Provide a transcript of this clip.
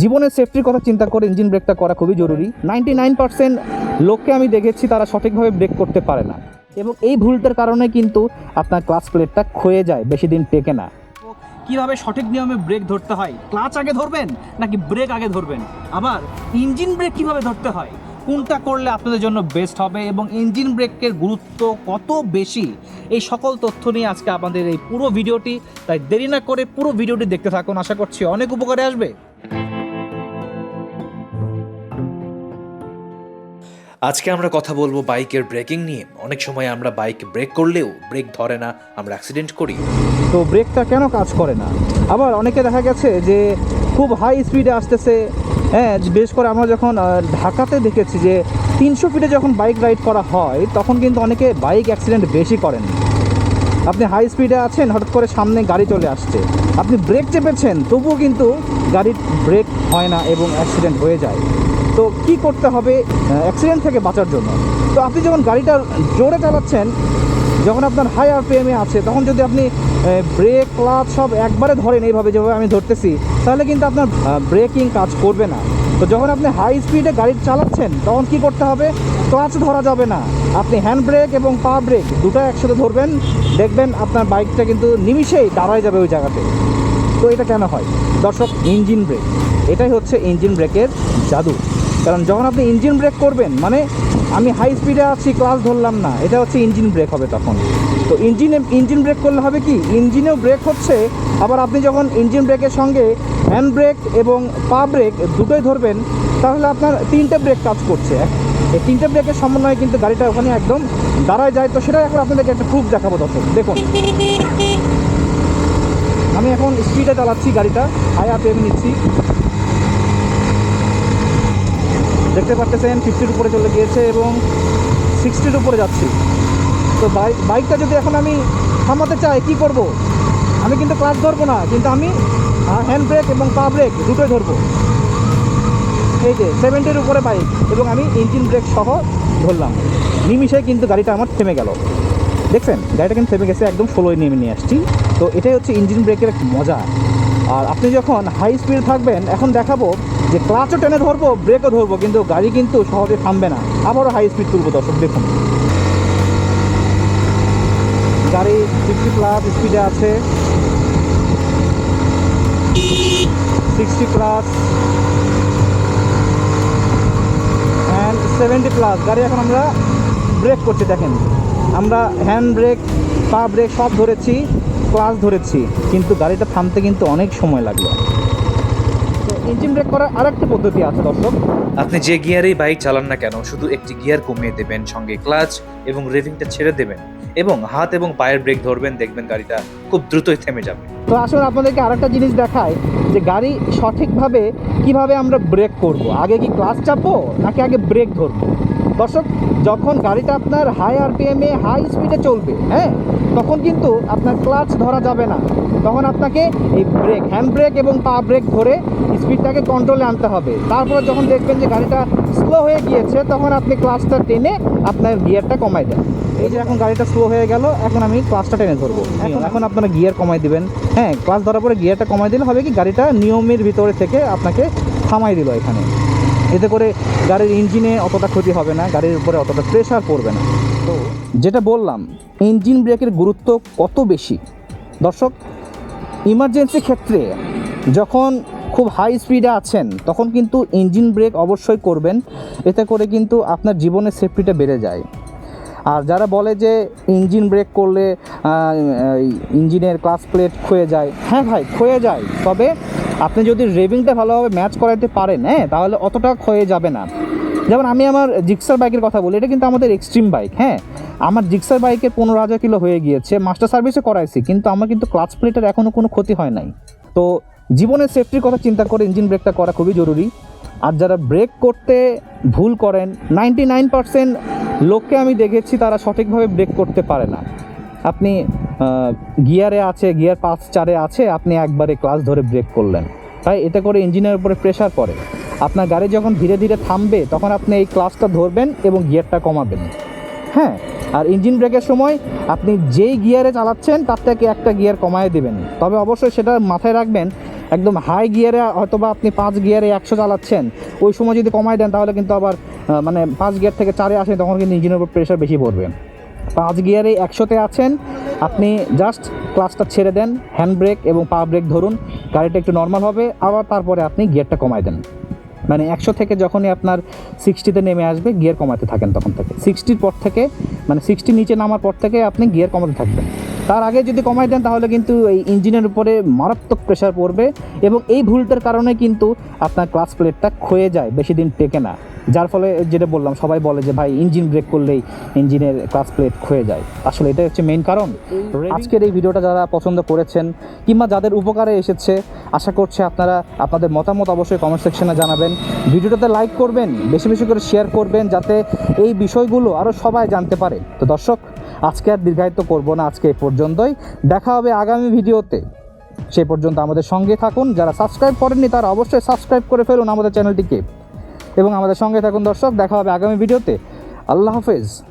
জীবনের সেফটির কথা চিন্তা করে ইঞ্জিন ব্রেকটা করা খুবই জরুরি। নাইনটি নাইন পার্সেন্ট লোককে আমি দেখেছি, তারা সঠিকভাবে ব্রেক করতে পারে না। এবং এই ভুলটার কারণে কিন্তু আপনার ক্লাস প্লেটটা ক্ষয়ে যায়, বেশি দিন টেকে না। কীভাবে সঠিক নিয়মে ব্রেক ধরতে হয়? ক্লাচ আগে ধরবেন, নাকি ব্রেক আগে ধরবেন? আবার ইঞ্জিন ব্রেক কীভাবে ধরতে হয়? কোনটা করলে আপনাদের জন্য বেস্ট হবে? এবং ইঞ্জিন ব্রেকের গুরুত্ব কত বেশি? এই সকল তথ্য নিয়ে আজকে আমাদের এই পুরো ভিডিওটি তাই দেরি না করে পুরো ভিডিওটি দেখতে থাকুন। আশা করছি অনেক উপকারে আসবে। আজকে আমরা কথা বলব বাইকের ব্রেকিং নিয়ে। অনেক সময় আমরা বাইক ব্রেক করলেও ব্রেক ধরে না, আমরা অ্যাক্সিডেন্ট করি তো ব্রেকটা কেন কাজ করে না? আবার অনেকে দেখা গেছে যে খুব হাই স্পিডে আসতেছে। হ্যাঁ বেশ করে আমরা যখন ঢাকাতে দেখেছি যে তিনশো ফিটে যখন বাইক রাইড করা হয়, তখন কিন্তু অনেকে বাইক অ্যাক্সিডেন্ট বেশি করেন। আপনি হাই স্পিডে আছেন, হঠাৎ করে সামনে গাড়ি চলে আসছে। আপনি ব্রেক চেপেছেন, তবুও কিন্তু গাড়ির ব্রেক হয় না এবং অ্যাক্সিডেন্ট হয়ে যায়। তো কি করতে হবে অ্যাক্সিডেন্ট থেকে বাঁচার জন্য? তো আপনি যখন গাড়িটা জোরে চালাচ্ছেন, যখন আপনার হাই আরপিএমে আছে, তখন যদি আপনি ব্রেক ক্লাচ সব একবারে ধরেন এইভাবে যেভাবে আমি ধরতেছি, তাহলে কিন্তু আপনার ব্রেকিং কাজ করবে না। তো যখন আপনি হাই স্পিডে গাড়ি চালাচ্ছেন, তখন কি করতে হবে? ক্লাচ ধরা যাবে না। আপনি হ্যান্ড ব্রেক এবং পা ব্রেক দুটো একসাথে ধরবেন, দেখবেন আপনার বাইকটা কিন্তু নিমিষেই দাঁড়ায় যাবে ওই জায়গাতে। তো এটা কেন হয়? দর্শক ইঞ্জিন ব্রেক এটাই হচ্ছে ইঞ্জিন ব্রেকের জাদু। কারণ যখন আপনি ইঞ্জিন ব্রেক করবেন মানে আমি হাই স্পিডে আছি ক্লাস ধরলাম না, এটা হচ্ছে ইঞ্জিন ব্রেক হবে তখন। তো ইঞ্জিনে ইঞ্জিন ব্রেক করলে হবে কি ইঞ্জিনেও ব্রেক হচ্ছে, আবার আপনি যখন ইঞ্জিন ব্রেকের সঙ্গে হ্যান্ড ব্রেক এবং পা ব্রেক দুটোই ধরবেন, তাহলে আপনার তিনটে ব্রেক কাজ করছে। এই তিনটে ব্রেকের সমন্বয়ে কিন্তু গাড়িটা ওখানে একদম দাঁড়ায় যায়। তো সেটা এখন আপনাদেরকে একটা প্রুফ দেখাবো দর্শক, দেখুন। আমি এখন স্পিডে চালাচ্ছি গাড়িটা আপে আমি নিচ্ছি। দেখতে পাচ্ছেন ফিফটির উপরে চলে গিয়েছে এবং সিক্সটির উপরে যাচ্ছি। তো বাইক বাইকটা যদি এখন আমি থামাতে চাই, কি করব? আমি কিন্তু ক্লাচ ধরবো না, কিন্তু আমি হ্যান্ড ব্রেক এবং পা ব্রেক দুটোই ধরবো। এই যে সেভেন্টির উপরে বাইক এবং আমি ইঞ্জিন ব্রেক সহ ধরলাম। নিমিশে কিন্তু গাড়িটা আমার থেমে গেল। দেখছেন? গাড়িটা কিন্তু থেমে গেছে, একদম ষোলোই নেমে নিয়ে আসছি। তো এটাই হচ্ছে ইঞ্জিন ব্রেকের মজা। আর আপনি যখন হাই স্পিড থাকবেন, এখন দেখাবো যে ক্লাচও টেনে ধরবো ব্রেকও ধরবো, কিন্তু গাড়ি কিন্তু সহজে থামবে না। আবারও হাই স্পিড তুলবো দর্শক, দেখুন। গাড়ি সিক্সটি প্লাস স্পিডে আছে। Sixty plus and seventy plus গাড়ি এখন আমরা ব্রেক করছি, দেখেন। আমরা হ্যান্ড ব্রেক পা ব্রেক সব ধরেছি। ক্লাস ধরেছি কিন্তু গাড়িটা থামতে কিন্তু অনেক সময় লাগল। তো ইঞ্জিন ব্রেক করার আরেকটা পদ্ধতি আছে দর্শক। আপনি যে গিয়ারেই বাইক চালান না কেন শুধু একটি গিয়ার কমিয়ে দেবেন সঙ্গে ক্লাচ এবং রেভিংটা ছেড়ে দেবেন এবং হাত এবং পায়ের ব্রেক ধরবেন দেখবেন গাড়িটা খুব দ্রুতই থেমে যাবে। তো আসলে আপনাদেরকে আরেকটা জিনিস দেখায় যে গাড়ি সঠিকভাবে কীভাবে আমরা ব্রেক করব? আগে কি ক্লাচ চাপবো নাকি আগে ব্রেক ধরবো? দর্শক যখন গাড়িটা আপনার হাই আরপিএমে হাই স্পিডে চলবে হ্যাঁ তখন কিন্তু আপনার ক্লাচ ধরা যাবে না। তখন আপনাকে এই ব্রেক হ্যান্ড ব্রেক এবং পা ব্রেক ধরে স্পিডটাকে কন্ট্রোলে আনতে হবে। তারপরে যখন দেখবেন যে গাড়িটা স্লো হয়ে গিয়েছে তখন আপনি ক্লাচটা টেনে আপনার গিয়ারটা কমাই দেন। এই যে এখন গাড়িটা স্লো হয়ে গেল এখন আমি ক্লাচটা টেনে ধরবো। এখন? এখন আপনারা গিয়ার কমাই দিবেন। হ্যাঁ ক্লাচ ধরার পরে গিয়ারটা কমাই দিলে হবে কি গাড়িটা নিয়মের ভিতরে থেকে আপনাকে থামাই দিল এখানে। এতে করে গাড়ির ইঞ্জিনে অতটা ক্ষতি হবে না, গাড়ির উপরে অতটা প্রেশার পড়বে না। তো যেটা বললাম ইঞ্জিন ব্রেকের গুরুত্ব কত বেশি? দর্শক ইমার্জেন্সি ক্ষেত্রে যখন খুব হাই স্পিডে আছেন, তখন কিন্তু ইঞ্জিন ব্রেক অবশ্যই করবেন, এতে করে কিন্তু আপনার জীবনের সেফটিটা বেড়ে যায়। আর যারা বলে যে ইঞ্জিন ব্রেক করলে ইঞ্জিনের ক্লাস প্লেট ক্ষয়ে যায় হ্যাঁ ভাই, ক্ষয়ে যায়। তবে আপনি যদি রেভিংটা ভালোভাবে ম্যাচ করাতে পারেন হ্যাঁ তাহলে অতটা ক্ষয়ে যাবে না। যেমন আমি আমার জিক্সার বাইকের কথা বলি, এটা কিন্তু আমাদের এক্সট্রিম বাইক হ্যাঁ। আমার জিক্সার বাইকের পনেরো হাজার কিলো হয়ে গিয়েছে, মাস্টার সার্ভিসে করাইছি, কিন্তু আমার কিন্তু ক্লাচ প্লেটের এখনও কোনো ক্ষতি হয় নাই। তো জীবনের সেফটির কথা চিন্তা করে ইঞ্জিন ব্রেকটা করা খুবই জরুরি। আর যারা ব্রেক করতে ভুল করেন, নাইনটি নাইন পার্সেন্ট লোককে আমি দেখেছি, তারা সঠিকভাবে ব্রেক করতে পারে না। আপনি গিয়ারে আছে, গিয়ার পাঁচ, চারে আছে, আপনি একবারে ক্লাস ধরে ব্রেক করলেন। তাই এতে করে ইঞ্জিনের উপরে প্রেশার পড়ে। আপনার গাড়ি যখন ধীরে ধীরে থামবে, তখন আপনি এই ক্লাসটা ধরবেন এবং গিয়ারটা কমাবেন। হ্যাঁ আর ইঞ্জিন ব্রেকের সময় আপনি যেই গিয়ারে চালাচ্ছেন, তার থেকে একটা গিয়ার কমায় দেবেন। তবে অবশ্যই সেটা মাথায় রাখবেন, একদম হাই গিয়ারে হয়তো বা আপনি পাঁচ গিয়ারে একশো চালাচ্ছেন, ওই সময় যদি কমায় দেন, তাহলে কিন্তু আবার মানে পাঁচ গিয়ার থেকে চারে আসেন, তখন কিন্তু ইঞ্জিনের উপর প্রেশার বেশি পড়বে। পাঁচ গিয়ারে একশোতে আছেন। আপনি জাস্ট ক্লাসটা ছেড়ে দেন হ্যান্ড ব্রেক এবং পা ব্রেক ধরুন, গাড়িটা একটু নর্মাল হবে, আবার তারপরে আপনি গিয়ারটা কমায় দেন। মানে একশো থেকে যখনই আপনার সিক্সটিতে নেমে আসবে গিয়ার কমাতে থাকেন তখন থেকে। সিক্সটির পর থেকে মানে সিক্সটি নিচে নামার পর থেকে আপনি গিয়ার কমাতে থাকবেন। তার আগে যদি কমাই দেন তাহলে কিন্তু এই ইঞ্জিনের উপরে মারাত্মক প্রেশার পড়বে এবং এই ভুলটার কারণে কিন্তু আপনার ক্লাস প্লেটটা ক্ষয়ে যায় বেশি দিন টেকে না। যার ফলে যেটা বললাম সবাই বলে যে ভাই ইঞ্জিন ব্রেক করলেই ইঞ্জিনের ক্লাস প্লেট ক্ষয়ে যায়। আসলে এটাই হচ্ছে মেইন কারণ। আজকের এই ভিডিওটা যারা পছন্দ করেছেন কিংবা যাদের উপকারে এসেছে আশা করছি আপনারা আপনাদের মতামত অবশ্যই কমেন্ট সেকশনে জানাবেন। ভিডিওটাতে লাইক করবেন বেশি বেশি করে শেয়ার করবেন যাতে এই বিষয়গুলো আরও সবাই জানতে পারে। তো দর্শক আজকে আর দীর্ঘায়িত করব না আজকে এই পর্যন্তই। দেখা হবে আগামী ভিডিওতে। সে পর্যন্ত আমাদের সঙ্গে থাকুন। যারা সাবস্ক্রাইব করেননি, তারা অবশ্যই সাবস্ক্রাইব করে ফেলুন আমাদের চ্যানেলটিকে। এবং আমাদের সঙ্গে থাকুন দর্শক, দেখা হবে আগামী ভিডিওতে। আল্লাহ হাফেজ।